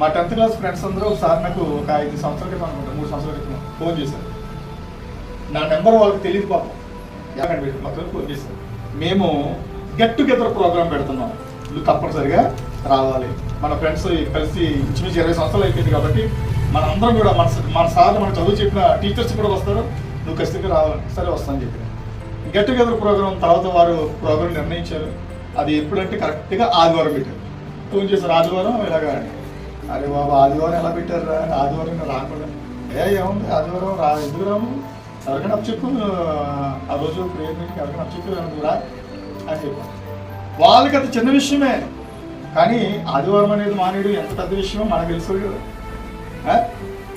మా tenth class friends అందరూ ఒకసారి నాకు ఒక ఐదు సంవత్సరాల క్రితం అనుకుంటా మూడు సంవత్సరాల క్రితం ఫోన్ చేశారు. నా నెంబర్ వాళ్ళకి తెలియదు పాపం. ఎక్కడ పెట్టి మాత్రం ఫోన్ చేశారు. మేము గెట్ టుగెదర్ ప్రోగ్రామ్ పెడుతున్నాం. నువ్వు తప్పనిసరిగా రావాలి. మన ఫ్రెండ్స్ కలిసి ఇంచుమించు ఇరవై సంవత్సరాలు అయిపోయింది కాబట్టి మనందరం కూడా మన మన సార్లు మన చదువు చెప్పిన టీచర్స్ కూడా వస్తారు. నువ్వు ఖచ్చితంగా రావాలి. సరే వస్తాను చెప్పి గెట్ టుగెదర్ ప్రోగ్రామ్ తర్వాత వారు ప్రోగ్రామ్ నిర్ణయించారు. అది ఎప్పుడంటే కరెక్ట్గా ఆదివారం పెట్టారు. ఫోన్ చేశారు. ఆదివారం ఇలాగా అని. అరే బాబా ఆదివారం ఎలా పెట్టారు రా? ఆదివారం రాకుండా. ఏ ఏముంది? ఆదివారం రా. ఎందుకు రాము ఎవరికైనా అప్పు ఆ రోజు ప్రేయర్ మీటింగ్ ఎవరికైనా చెప్పు రా? అని చెప్పాను వాళ్ళకి అది చిన్న విషయమే. కానీ ఆదివారం అనేది మానేడు ఎంత పెద్ద విషయమో మనకు తెలుసు కదా.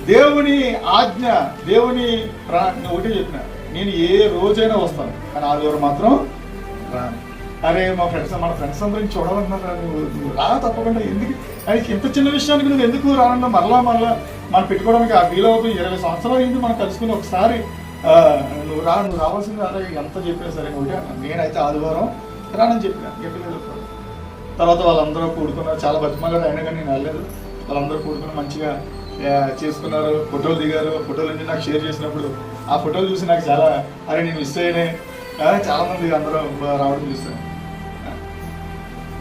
దేవుని ఆజ్ఞ దేవుని ప్రా ఒకటి ఒకటే చెప్పిన. నేను ఏ రోజైనా వస్తాను కానీ ఆదివారం మాత్రం రాను. అరే మా ఫ్రెండ్స్ మన ఫ్రెండ్స్ అందరిని చూడాలన్నారా నువ్వు రా తప్పకుండా ఎందుకు? అది ఇంత చిన్న విషయానికి నువ్వు ఎందుకు రానన్నా మరలా మరలా మనం పెట్టుకోవడానికి ఆ వీలవుతుంది ఇరవై సంవత్సరాలు అయింది మనం కలుసుకుని ఒకసారి నువ్వు రా నువ్వు రావాల్సింది అరే ఎంత చెప్పినా సరే ఒకటి నేనైతే ఆదివారం రానని చెప్పిన చెప్పలేదు తర్వాత వాళ్ళందరూ కూడుకున్నారు. చాలా బతిమాలారు అయినా కానీ నేను వెళ్ళలేదు. వాళ్ళందరూ కూడుకుని మంచిగా చేసుకున్నారు. ఫోటోలు దిగారు. ఫోటోలు అన్ని నాకు షేర్ చేసినప్పుడు ఆ ఫోటోలు చూసి నాకు చాలా అరే నేను మిస్ అయినాయి చాలామంది అందరూ రావడం చూస్తాను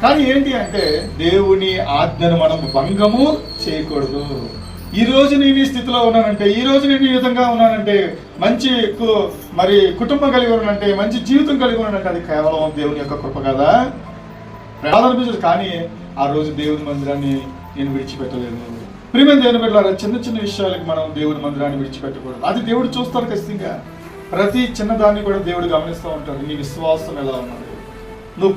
కానీ ఏంటి అంటే దేవుని ఆజ్ఞను మనం భంగము చేయకూడదు. ఈ రోజు నేను ఈ స్థితిలో ఉన్నానంటే ఈ రోజు నేను ఈ విధంగా ఉన్నానంటే మంచి ఎక్కువ మరి కుటుంబం కలిగి ఉన్నానంటే మంచి జీవితం కలిగి ఉన్నానంటే అది కేవలం దేవుని యొక్క కృప కదా? అనిపించదు కానీ ఆ రోజు దేవుని మందిరాన్ని నేను విడిచిపెట్టలేదు. ప్రియమైన దేవుని బిడ్డలారా చిన్న చిన్న విషయాలకు మనం దేవుని మందిరాన్ని విడిచిపెట్టకూడదు. అది దేవుడు చూస్తారు ఖచ్చితంగా. ప్రతి చిన్నదాన్ని కూడా దేవుడు గమనిస్తూ ఉంటాడు. నీ విశ్వాసం ఎలా ఉన్నది? నువ్వు